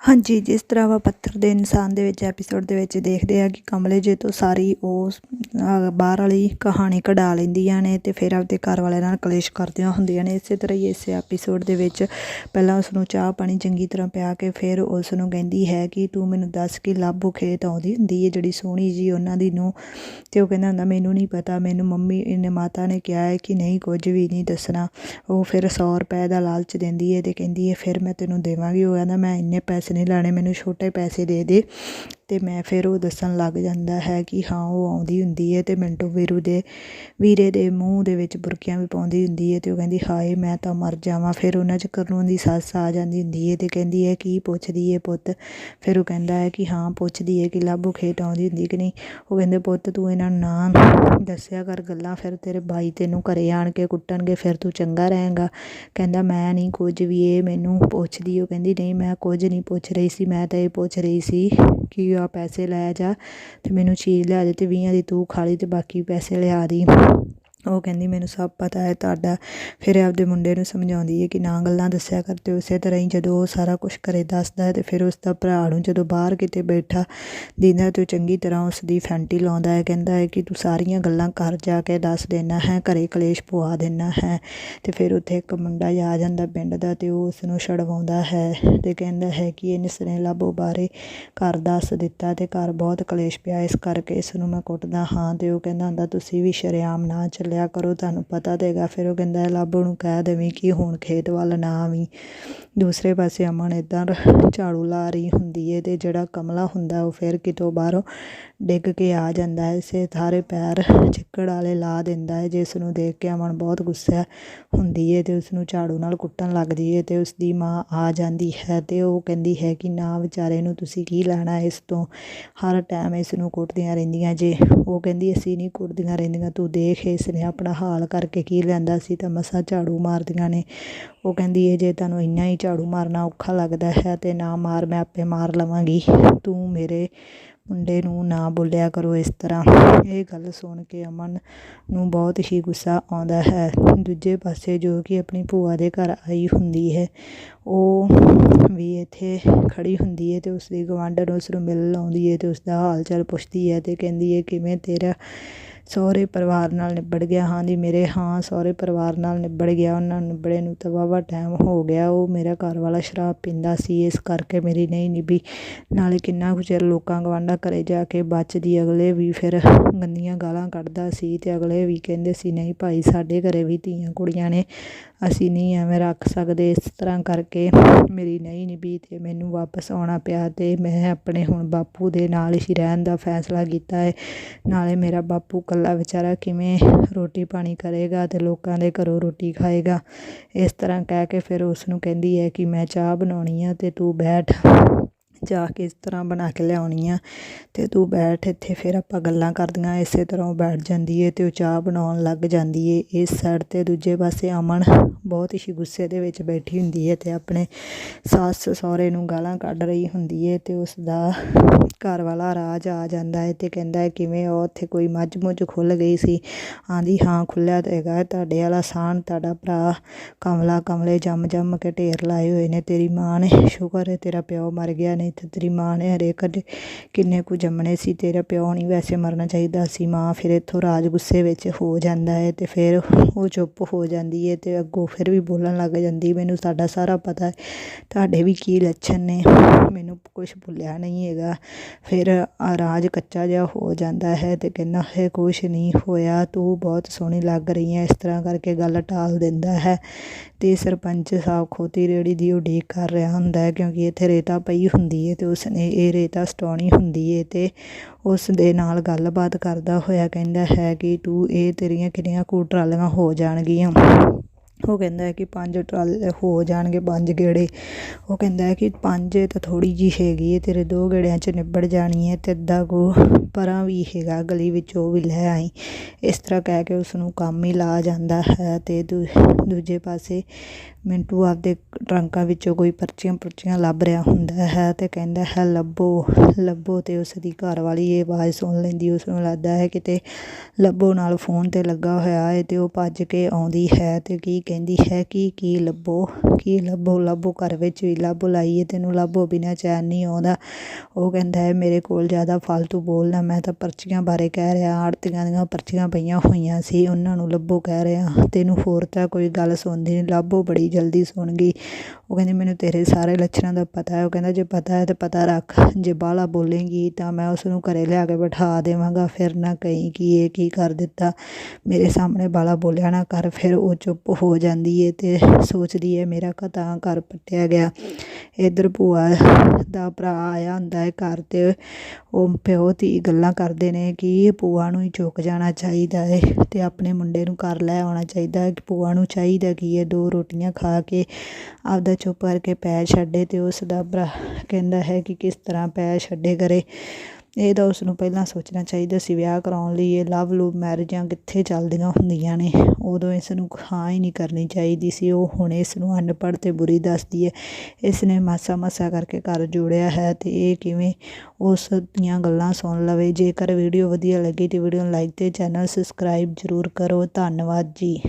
ਹਾਂਜੀ, ਜਿਸ ਤਰ੍ਹਾਂ ਆਪਾਂ ਪੱਥਰ ਦੇ ਇਨਸਾਨ ਦੇ ਵਿੱਚ ਐਪੀਸੋਡ ਦੇ ਵਿੱਚ ਦੇਖਦੇ ਆ ਕਿ ਕਮਲੇ ਜੇ ਤੋਂ ਸਾਰੀ ਉਹ ਬਾਹਰ ਵਾਲੀ ਕਹਾਣੀ ਕਢਾ ਲੈਂਦੀਆਂ ਨੇ ਤੇ ਫਿਰ ਆਪਦੇ ਘਰ ਵਾਲਿਆਂ ਨਾਲ ਕਲੇਸ਼ ਕਰਦੀਆਂ ਹੁੰਦੀਆਂ ਨੇ। ਇਸੇ ਤਰ੍ਹਾਂ ਹੀ ਇਸੇ ਐਪੀਸੋਡ ਦੇ ਵਿੱਚ ਪਹਿਲਾਂ ਉਸ ਨੂੰ ਚਾਹ ਪਾਣੀ ਚੰਗੀ ਤਰ੍ਹਾਂ ਪਿਆ ਕੇ ਫਿਰ ਉਸ ਨੂੰ ਕਹਿੰਦੀ ਹੈ ਕਿ ਤੂੰ ਮੈਨੂੰ ਦੱਸ ਕਿ ਲਾਭੋ ਖੇਤ ਆਉਂਦੀ ਹੁੰਦੀ ਹੈ ਜਿਹੜੀ ਸੋਹਣੀ ਜੀ ਉਹਨਾਂ ਦੀ ਨੂੰ ਤੇ ਉਹ ਕਹਿੰਦਾ ਹੁੰਦਾ, ਮੈਨੂੰ ਨਹੀਂ ਪਤਾ, ਮੈਨੂੰ ਮੰਮੀ ਨੇ ਮਾਤਾ ਨੇ ਕਿਹਾ ਹੈ ਕਿ ਨਹੀਂ, ਕੁਝ ਵੀ ਨਹੀਂ ਦੱਸਣਾ। ਉਹ ਫਿਰ 100 ਰੁਪਏ ਦਾ ਲਾਲਚ ਦਿੰਦੀ ਹੈ ਤੇ ਕਹਿੰਦੀ ਹੈ ਫਿਰ ਮੈਂ ਤੈਨੂੰ ਦੇਵਾਂਗੀ। ਉਹ ਕਹਿੰਦਾ, ਮੈਂ ਇੰਨੇ ਪੈਸੇ ਨਹੀਂ ਲੈਣੇ ਮੈਨੂੰ ਛੋਟੇ ਪੈਸੇ ਦੇ ਦੇ। ਅਤੇ ਮੈਂ ਫਿਰ ਉਹ ਦੱਸਣ ਲੱਗ ਜਾਂਦਾ ਹੈ ਕਿ ਹਾਂ, ਉਹ ਆਉਂਦੀ ਹੁੰਦੀ ਹੈ ਅਤੇ ਮਿੰਟੂ ਵੀਰੂ ਦੇ ਵੀਰੇ ਦੇ ਮੂੰਹ ਦੇ ਵਿੱਚ ਬੁਰਕੀਆਂ ਵੀ ਪਾਉਂਦੀ ਹੁੰਦੀ ਹੈ ਅਤੇ ਉਹ ਕਹਿੰਦੀ, ਹਾਏ, ਮੈਂ ਤਾਂ ਮਰ ਜਾਵਾਂ। ਫਿਰ ਉਹਨਾਂ 'ਚ ਕਰਨੂਨ ਦੀ ਸੱਸ ਆ ਜਾਂਦੀ ਹੁੰਦੀ ਹੈ ਅਤੇ ਕਹਿੰਦੀ ਹੈ, ਕੀ ਪੁੱਛਦੀ ਹੈ ਪੁੱਤ? ਫਿਰ ਉਹ ਕਹਿੰਦਾ ਹੈ ਕਿ, ਹਾਂ, ਪੁੱਛਦੀ ਹੈ ਕਿ ਲਾਭੋ ਖੇਤ ਆਉਂਦੀ ਹੁੰਦੀ ਕਿ ਨਹੀਂ? ਉਹ ਕਹਿੰਦੇ, ਪੁੱਤ, ਤੂੰ ਇਹਨਾਂ ਨੂੰ ਨਾ ਦੱਸਿਆ ਕਰ ਗੱਲਾਂ, ਫਿਰ ਤੇਰੇ ਬਾਈ ਤੈਨੂੰ ਘਰੇ ਆਣ ਕੇ ਕੁੱਟਣਗੇ, ਫਿਰ ਤੂੰ ਚੰਗਾ ਰਹੇਗਾ। ਕਹਿੰਦਾ, ਮੈਂ ਨਹੀਂ ਕੁਝ ਵੀ, ਇਹ ਮੈਨੂੰ ਪੁੱਛਦੀ ਉਹ ਕਹਿੰਦੀ, ਨਹੀਂ, ਮੈਂ ਕੁਝ ਨਹੀਂ ਪੁੱਛ ਰਹੀ ਸੀ, ਮੈਂ ਤਾਂ ਇਹ ਪੁੱਛ ਰਹੀ ਸੀ ਕਿ ਆ, ਪੈਸੇ ਲੈ ਜਾ ਅਤੇ ਮੈਨੂੰ ਚੀਜ਼ ਲਿਆ ਦੇ ਤੇ 20 ਦੀ ਤੂੰ ਖਾ ਲਈ ਤੇ ਬਾਕੀ ਪੈਸੇ ਲਿਆ ਦੀ। ਉਹ ਕਹਿੰਦੀ, ਮੈਨੂੰ ਸਭ ਪਤਾ ਹੈ, ਤੁਹਾਡਾ ਫਿਰ ਆਪਦੇ ਮੁੰਡੇ ਨੂੰ ਸਮਝਾਉਂਦੀ ਹੈ ਕਿ ਨਾ ਗੱਲਾਂ ਦੱਸਿਆ ਕਰਦੇ ਤੇ ਉਸੇ ਤਰ੍ਹਾਂ ਹੀ ਜਦੋਂ ਉਹ ਸਾਰਾ ਕੁਝ ਘਰੇ ਦੱਸਦਾ ਹੈ ਤੇ ਫਿਰ ਉਸ ਦਾ ਭਰਾ ਨੂੰ ਜਦੋਂ ਬਾਹਰ ਕਿਤੇ ਬੈਠਾ ਦਿੰਦਾ ਤੇ ਉਹ ਚੰਗੀ ਤਰ੍ਹਾਂ ਉਸ ਦੀ ਫੈਂਟੀ ਲਾਉਂਦਾ ਹੈ, ਕਹਿੰਦਾ ਹੈ ਕਿ ਤੂੰ ਸਾਰੀਆਂ ਗੱਲਾਂ ਘਰ ਜਾ ਕੇ ਦੱਸ ਦੇਣਾ ਹੈ, ਘਰੇ ਕਲੇਸ਼ ਪਵਾ ਦੇਣਾ ਹੈ ਤੇ ਫਿਰ ਉੱਥੇ ਇੱਕ ਮੁੰਡਾ ਆ ਜਾਂਦਾ ਪਿੰਡ ਦਾ ਤੇ ਉਹ ਉਸ ਨੂੰ ਛਡਵਾਉਂਦਾ ਹੈ ਤੇ ਕਹਿੰਦਾ ਹੈ ਕਿ ਇਹ ਨਿਸਰੇ ਲਾਭੋ ਬਾਰੇ ਘਰ ਦੱਸ ਦਿੱਤਾ ਤੇ ਘਰ ਬਹੁਤ ਕਲੇਸ਼ ਪਿਆ, ਇਸ ਕਰਕੇ ਇਸ ਨੂੰ ਮੈਂ ਕੁੱਟਦਾ ਹਾਂ ਤੇ ਉਹ ਕਹਿੰਦਾ ਹੁੰਦਾ, ਤੁਸੀਂ ਵੀ ਸ਼ਰੇਆਮ ਨਾ ਚੱਲਿਆ ਕਰੋ, ਤੁਹਾਨੂੰ ਪਤਾ ਤੇਗਾ ਫਿਰ ਉਹ ਕਹਿੰਦਾ ਹੈ ਲੱਭ ਨੂੰ ਕਹਿ ਦੇਵੀਂ ਕਿ ਹੁਣ ਖੇਤ ਵੱਲ ਨਾ ਆਵੀਂ। ਦੂਸਰੇ ਪਾਸੇ ਅਮਨ ਇੱਦਾਂ ਝਾੜੂ ਲਾ ਰਹੀ ਹੁੰਦੀ ਹੈ ਤੇ ਜਿਹੜਾ ਕਮਲਾ ਹੁੰਦਾ ਉਹ ਫਿਰ ਕਿਤੋਂ ਬਾਹਰੋਂ ਡਿੱਗ ਕੇ ਆ ਜਾਂਦਾ ਹੈ ਇਸੇ ਥਾਰੇ ਪੈਰ ਚਿੱਕੜ ਵਾਲੇ ਲਾ ਦਿੰਦਾ ਹੈ ਜਿਸ ਨੂੰ ਦੇਖ ਕੇ ਅਮਨ ਬਹੁਤ ਗੁੱਸਾ ਹੁੰਦੀ ਹੈ ਤੇ ਉਸ ਨੂੰ ਝਾੜੂ ਨਾਲ ਕੁੱਟਣ ਲੱਗਦੀ ਹੈ ਤੇ ਉਸ ਦੀ ਮਾਂ ਆ ਜਾਂਦੀ ਹੈ ਤੇ ਉਹ ਕਹਿੰਦੀ ਹੈ ਕਿ ਨਾ ਵਿਚਾਰੇ ਨੂੰ ਤੁਸੀਂ ਕੀ ਲੈਣਾ ਇਸ ਤੋਂ? ਹਰ ਟਾਈਮ ਇਸ ਨੂੰ ਕੁੱਟਦੀਆਂ ਰਹਿੰਦੀਆਂ ਜੇ। ਉਹ ਕਹਿੰਦੀ, ਅਸੀਂ ਨਹੀਂ ਕੁੱਟਦੀਆਂ ਰਹਿੰਦੀਆਂ, ਤੂੰ ਦੇਖ ਇਸ ਨੇ ਆਪਣਾ ਹਾਲ ਕਰਕੇ ਕੀ ਲੈਂਦਾ ਸੀ ਤਾਂ ਮਸਾਂ ਝਾੜੂ ਮਾਰਦੀਆਂ ਨੇ। ਉਹ ਕਹਿੰਦੀ ਹੈ ਜੇ ਤੁਹਾਨੂੰ ਇੰਨਾ ਹੀ ਝਾੜੂ ਮਾਰਨਾ ਔਖਾ ਲੱਗਦਾ ਹੈ ਤੇ ਨਾ ਮਾਰ, ਮੈਂ ਆਪੇ ਮਾਰ ਲਵਾਂਗੀ। ਤੂੰ ਮੇਰੇ ਮੁੰਡੇ ਨੂੰ ਨਾ ਬੋਲਿਆ ਕਰੋ ਇਸ ਤਰ੍ਹਾਂ। ਇਹ ਗੱਲ ਸੁਣ ਕੇ ਅਮਨ ਨੂੰ ਬਹੁਤ ਹੀ ਗੁੱਸਾ ਆਉਂਦਾ ਹੈ। ਦੂਜੇ ਪਾਸੇ ਜੋ ਕਿ ਆਪਣੀ ਭੂਆ ਦੇ ਘਰ ਆਈ ਹੁੰਦੀ ਹੈ, ਉਹ ਵੀ ਇੱਥੇ ਖੜੀ ਹੁੰਦੀ ਹੈ ਤੇ ਉਸ ਦੀ ਗਵਾਂਢਣ ਉਸ ਨੂੰ ਮਿਲਣ ਆਉਂਦੀ ਹੈ ਤੇ ਉਸ ਦਾ ਹਾਲ ਚਾਲ ਪੁੱਛਦੀ ਹੈ ਤੇ ਕਹਿੰਦੀ ਹੈ, ਕਿਵੇਂ ਤੇਰਾ ਸਹੁਰੇ ਪਰਿਵਾਰ ਨਾਲ ਨਿਬੜ ਗਿਆ, ਹਾਂ ਜੀ, ਮੇਰੇ ਹਾਂ ਸਹੁਰੇ ਪਰਿਵਾਰ ਨਾਲ ਨਿਬੜ ਗਿਆ, ਉਹਨਾਂ ਨੂੰ ਨਿਬੜੇ ਨੂੰ ਤਾਂ ਵਾਹਵਾ ਟਾਈਮ ਹੋ ਗਿਆ, ਉਹ ਮੇਰਾ ਘਰ ਵਾਲਾ ਸ਼ਰਾਬ ਪੀਂਦਾ ਸੀ, ਇਸ ਕਰਕੇ ਮੇਰੀ ਨਹੀਂ ਨਿਭੀ। ਨਾਲੇ ਕਿੰਨਾ ਕੁ ਚਿਰ ਲੋਕਾਂ ਗਵਾਂਢਾਂ ਘਰੇ ਜਾ ਕੇ ਬਚਦੀ, ਅਗਲੇ ਵੀ ਫਿਰ ਗੰਦੀਆਂ ਗਾਲਾਂ ਕੱਢਦਾ ਸੀ ਤੇ ਅਗਲੇ ਵੀ ਕਹਿੰਦੇ ਸੀ, ਨਹੀਂ ਭਾਈ, ਸਾਡੇ ਘਰੇ ਵੀ ਧੀਆਂ ਕੁੜੀਆਂ ਨੇ, ਅਸੀਂ ਨਹੀਂ ਐਵੇਂ ਰੱਖ ਸਕਦੇ। ਇਸ ਤਰ੍ਹਾਂ ਕਰਕੇ ਮੇਰੀ ਨਹੀਂ ਨਿਭੀ ਤੇ ਮੈਨੂੰ ਵਾਪਸ ਆਉਣਾ ਪਿਆ ਤੇ ਮੈਂ ਆਪਣੇ ਹੁਣ ਬਾਪੂ ਦੇ ਨਾਲ ਹੀ ਰਹਿਣ ਦਾ ਫੈਸਲਾ ਕੀਤਾ ਹੈ। ਨਾਲੇ ਮੇਰਾ ਬਾਪੂ ਇਕੱਲਾ ਵਿਚਾਰਾ ਕਿਵੇਂ ਰੋਟੀ ਪਾਣੀ ਕਰੇਗਾ ਅਤੇ ਲੋਕਾਂ ਦੇ ਘਰੋਂ ਰੋਟੀ ਖਾਏਗਾ। ਇਸ ਤਰ੍ਹਾਂ ਕਹਿ ਕੇ ਫਿਰ ਉਸ ਨੂੰ ਕਹਿੰਦੀ ਹੈ ਕਿ ਮੈਂ ਚਾਹ ਬਣਾਉਣੀ ਆ ਅਤੇ ਤੂੰ ਬੈਠ। ਜਾ ਕੇ ਇਸ ਤਰ੍ਹਾਂ ਬਣਾ ਕੇ ਲਿਆਉਣੀ ਆ ਤੇ ਤੂੰ ਬੈਠ ਇੱਥੇ ਫਿਰ ਆਪਾਂ ਗੱਲਾਂ ਕਰਦੀਆਂ, ਇਸੇ ਤਰ੍ਹਾਂ ਉਹ ਬੈਠ ਜਾਂਦੀ ਏ ਤੇ ਉਹ ਚਾਹ ਬਣਾਉਣ ਲੱਗ ਜਾਂਦੀ ਏ। ਇਸ ਸਾਈਡ ਤੇ ਦੂਜੇ ਪਾਸੇ ਅਮਨ ਬਹੁਤ ਹੀ ਗੁੱਸੇ ਦੇ ਵਿੱਚ ਬੈਠੀ ਹੁੰਦੀ ਏ ਤੇ ਆਪਣੇ ਸੱਸ ਸਹੁਰੇ ਨੂੰ ਗਾਲਾਂ ਕੱਢ ਰਹੀ ਹੁੰਦੀ ਏ ਤੇ ਉਸ ਦਾ ਘਰ ਵਾਲਾ ਰਾਜ ਆ ਜਾਂਦਾ ਹੈ ਤੇ ਕਹਿੰਦਾ ਹੈ ਕਿਵੇਂ ਉਹ ਉੱਥੇ ਕੋਈ ਮੱਝ ਮੁੱਝ ਖੁੱਲ ਗਈ ਸੀ? ਆਂਦੀ, ਹਾਂ ਖੁੱਲਿਆ ਤੇ ਹੈਗਾ ਤੁਹਾਡੇ ਵਾਲਾ ਸਾਨ ਤੁਹਾਡਾ ਭਰਾ ਕਮਲਾ ਕਮਲੇ ਜੰਮ ਜੰਮ ਕੇ ਢੇਰ ਲਾਏ ਹੋਏ ਨੇ, ਤੇਰੀ ਮਾਂ ਨੇ, ਸ਼ੁਕਰ ਹੈ ਤੇਰਾ ਪਿਓ ਮਰ ਗਿਆ ਨੇ ਨਹੀਂ ਤੇ ਤੇਰੀ ਮਾਂ ਨੇ ਹਰੇਕ ਦੇ ਕਿੰਨੇ ਕੁ ਜੰਮਣੇ ਸੀ, ਤੇਰਾ ਪਿਓ ਨਹੀਂ ਵੈਸੇ ਮਰਨਾ ਚਾਹੀਦਾ ਸੀ, ਮਾਂ ਫਿਰ ਇੱਥੋਂ ਰਾਜ ਗੁੱਸੇ ਵਿੱਚ ਹੋ ਜਾਂਦਾ ਹੈ ਤੇ ਫਿਰ ਉਹ ਚੁੱਪ ਹੋ ਜਾਂਦੀ ਹੈ ਤੇ ਅੱਗੋਂ ਫਿਰ ਵੀ ਬੋਲਣ ਲੱਗ ਜਾਂਦੀ, ਮੈਨੂੰ ਸਾਡਾ ਸਾਰਾ ਪਤਾ ਹੈ ਤੁਹਾਡੇ ਵੀ ਕੀ ਲੱਛਣ ਨੇ? ਮੈਨੂੰ ਕੁਝ ਭੁੱਲਿਆ ਨਹੀਂ ਹੈਗਾ। ਫਿਰ ਰਾਜ ਕੱਚਾ ਜਿਹਾ ਹੋ ਜਾਂਦਾ ਹੈ ਤੇ ਕਹਿੰਦਾ, ਹੈ, ਕੁਛ ਨਹੀਂ ਹੋਇਆ, ਤੂੰ ਬਹੁਤ ਸੋਹਣੀ ਲੱਗ ਰਹੀ ਹੈ ਇਸ ਤਰ੍ਹਾਂ ਕਰਕੇ ਗੱਲ ਟਾਲ ਦਿੰਦਾ ਹੈ ਤੇ ਸਰਪੰਚ ਸਾਹਿਬ ਖੋਤੀ ਰੇੜੀ ਦੀ ਉਡੀਕ ਕਰ ਰਿਹਾ ਹੁੰਦਾ ਹੈ ਕਿਉਂਕਿ ਇੱਥੇ ਰੇਤਾ ਪਈ ਹੁੰਦੀ ਹੈ ਤੇ ਉਸ ਨੇ ਇਹ ਰੇਤਾ ਸਟਾਉਣੀ ਹੁੰਦੀ ਏ ਤੇ ਉਸ ਦੇ ਨਾਲ ਗੱਲਬਾਤ ਕਰਦਾ ਹੋਇਆ ਕਹਿੰਦਾ ਹੈ ਕਿ ਤੂੰ ਇਹ ਤੇਰੀਆਂ ਕਿੰਨੀਆਂ ਕੁ ਟਰਾਲੀਆਂ ਹੋ ਜਾਣਗੀਆਂ। ਉਹ ਕਹਿੰਦਾ ਹੈ ਕਿ ਪੰਜ ਟਰਾਲੇ ਹੋ ਜਾਣਗੇ, ਪੰਜ ਗੇੜੇ। ਉਹ ਕਹਿੰਦਾ ਹੈ ਕਿ ਪੰਜ ਤਾਂ ਥੋੜ੍ਹੀ ਜਿਹੀ ਹੈਗੀ ਹੈ, ਤੇਰੇ ਦੋ ਗੇੜਿਆਂ 'ਚ ਨਿਬੜ ਜਾਣੀ ਹੈ ਅਤੇ ਅੱਧਾ ਕੋ ਪਰਾਂ ਵੀ ਹੈਗਾ, ਗਲੀ ਵਿੱਚ ਉਹ ਵੀ ਲੈ ਆਈ। ਇਸ ਤਰ੍ਹਾਂ ਕਹਿ ਕੇ ਉਸ ਨੂੰ ਕੰਮ ਹੀ ਲਾ ਜਾਂਦਾ ਹੈ ਅਤੇ ਦੂ, ਦੂਜੇ ਪਾਸੇ ਮਿੰਟੂ ਆਪਦੇ ਟਰੰਕਾਂ ਵਿੱਚੋਂ ਕੋਈ ਪਰਚੀਆਂ ਪੁਰਚੀਆਂ ਲੱਭ ਰਿਹਾ ਹੁੰਦਾ ਹੈ ਅਤੇ ਕਹਿੰਦਾ ਹੈ, ਲੱਭੋ ਲੱਭੋ ਅਤੇ ਉਸ ਦੀ ਘਰ ਵਾਲੀ ਇਹ ਆਵਾਜ਼ ਸੁਣ ਲੈਂਦੀ ਉਸ ਨੂੰ ਲੱਗਦਾ ਹੈ ਕਿਤੇ ਲੱਭੋ ਨਾਲ ਫੋਨ ਤੇ ਲੱਗਾ ਹੋਇਆ ਹੈ ਅਤੇ ਉਹ ਭੱਜ ਕੇ ਆਉਂਦੀ ਹੈ ਅਤੇ ਕੀ ਕਹਿੰਦੀ ਹੈ ਕਿ ਕੀ ਲੱਭੋ ਕੀ ਲੱਭੋ ਲੱਭੋ ਘਰ ਵਿੱਚ ਵੀ ਲੱਭੋ ਲਾਈਏ, ਤੈਨੂੰ ਲੱਭੋ ਬਿਨਾਂ ਚੈਨ ਨਹੀਂ ਆਉਂਦਾ। ਉਹ ਕਹਿੰਦਾ ਹੈ, ਮੇਰੇ ਕੋਲ ਜ਼ਿਆਦਾ ਫਾਲਤੂ ਬੋਲਣਾ ਮੈਂ ਤਾਂ ਪਰਚੀਆਂ ਬਾਰੇ ਕਹਿ ਰਿਹਾ, ਆੜਤੀਆਂ ਦੀਆਂ ਪਰਚੀਆਂ ਪਈਆਂ ਹੋਈਆਂ ਸੀ, ਉਹਨਾਂ ਨੂੰ ਲੱਭੋ ਕਹਿ ਰਿਹਾ। ਤੈਨੂੰ ਹੋਰ ਤਾਂ ਕੋਈ ਗੱਲ ਸੁਣਦੀ ਨਹੀਂ, ਲੱਭੋ ਬੜੀ ਜਲਦੀ ਸੁਣ ਗਈ। ਉਹ ਕਹਿੰਦੀ, ਮੈਨੂੰ ਤੇਰੇ ਸਾਰੇ ਲੱਛਣਾਂ ਦਾ ਪਤਾ ਹੈ। ਉਹ ਕਹਿੰਦਾ, ਜੇ ਪਤਾ ਹੈ ਤਾਂ ਪਤਾ ਰੱਖ, ਜੇ ਬਾਹਲਾ ਬੋਲੇਗੀ ਤਾਂ ਮੈਂ ਉਸ ਨੂੰ ਘਰੇ ਲਿਆ ਕੇ ਬਿਠਾ ਦੇਵਾਂਗਾ, ਫਿਰ ਨਾ ਕਹੀਂ ਕਿ ਇਹ ਕੀ ਕਰ ਦਿੱਤਾ। ਮੇਰੇ ਸਾਹਮਣੇ ਬਾਹਲਾ ਬੋਲਿਆ ਨਾ ਕਰ, ਫਿਰ ਉਹ ਚੁੱਪ ਹੋ ਜਾਂਦੀ ਹੈ ਤੇ ਸੋਚਦੀ ਹੈ ਮੇਰਾ ਤਾਂ ਘਰ ਪੱਟਿਆ ਗਿਆ। ਇੱਧਰ ਭੂਆ ਦਾ ਭਰਾ ਆਇਆ ਹੁੰਦਾ ਹੈ ਘਰ ਤੇ। ਉਹ ਪਿਓ ਧੀ ਗੱਲਾਂ ਕਰਦੇ ਨੇ ਕਿ ਭੂਆ ਨੂੰ ਹੀ ਚੁੱਕ ਜਾਣਾ ਚਾਹੀਦਾ ਹੈ ਅਤੇ ਆਪਣੇ ਮੁੰਡੇ ਨੂੰ ਘਰ ਲੈ ਆਉਣਾ ਚਾਹੀਦਾ ਹੈ ਕਿ ਭੂਆ ਨੂੰ ਚਾਹੀਦਾ ਕੀ ਹੈ ਦੋ ਰੋਟੀਆਂ ਖਾ ਕੇ ਆਪਦਾ ਚੁੱਪ ਕਰਕੇ ਪੈਰ ਛੱਡੇ ਅਤੇ ਉਸ ਦਾ ਭਰਾ ਕਹਿੰਦਾ ਹੈ ਕਿ ਕਿਸ ਤਰ੍ਹਾਂ ਪੈਰ ਛੱਡੇ ਕਰੇ। ਇਹ ਤਾਂ ਉਸ ਨੂੰ ਪਹਿਲਾਂ ਸੋਚਣਾ ਚਾਹੀਦਾ ਸੀ ਵਿਆਹ ਕਰਾਉਣ ਲਈ, ਇਹ ਲਵ ਲੂਵ ਮੈਰਿਜਾਂ ਕਿੱਥੇ ਚੱਲਦੀਆਂ ਹੁੰਦੀਆਂ ਨੇ। ਉਦੋਂ ਇਸ ਨੂੰ ਹਾਂ ਹੀ ਨਹੀਂ ਕਰਨੀ ਚਾਹੀਦੀ ਸੀ, ਉਹ ਹੁਣ ਇਸ ਨੂੰ ਅਨਪੜ੍ਹ ਤੇ ਬੁਰੀ ਦੱਸਦੀ ਹੈ। ਇਸ ਨੇ ਮਾਸਾ ਮਾਸਾ ਕਰਕੇ ਘਰ ਜੋੜਿਆ ਹੈ ਤੇ ਇਹ ਕਿਵੇਂ ਉਸ ਦੀਆਂ ਗੱਲਾਂ ਸੁਣ ਲਵੇ। ਜੇਕਰ ਵੀਡੀਓ ਵਧੀਆ ਲੱਗੀ ਤੇ ਵੀਡੀਓ ਨੂੰ ਲਾਈਕ ਤੇ ਚੈਨਲ ਸਬਸਕ੍ਰਾਈਬ ਜ਼ਰੂਰ ਕਰੋ। ਧੰਨਵਾਦ ਜੀ।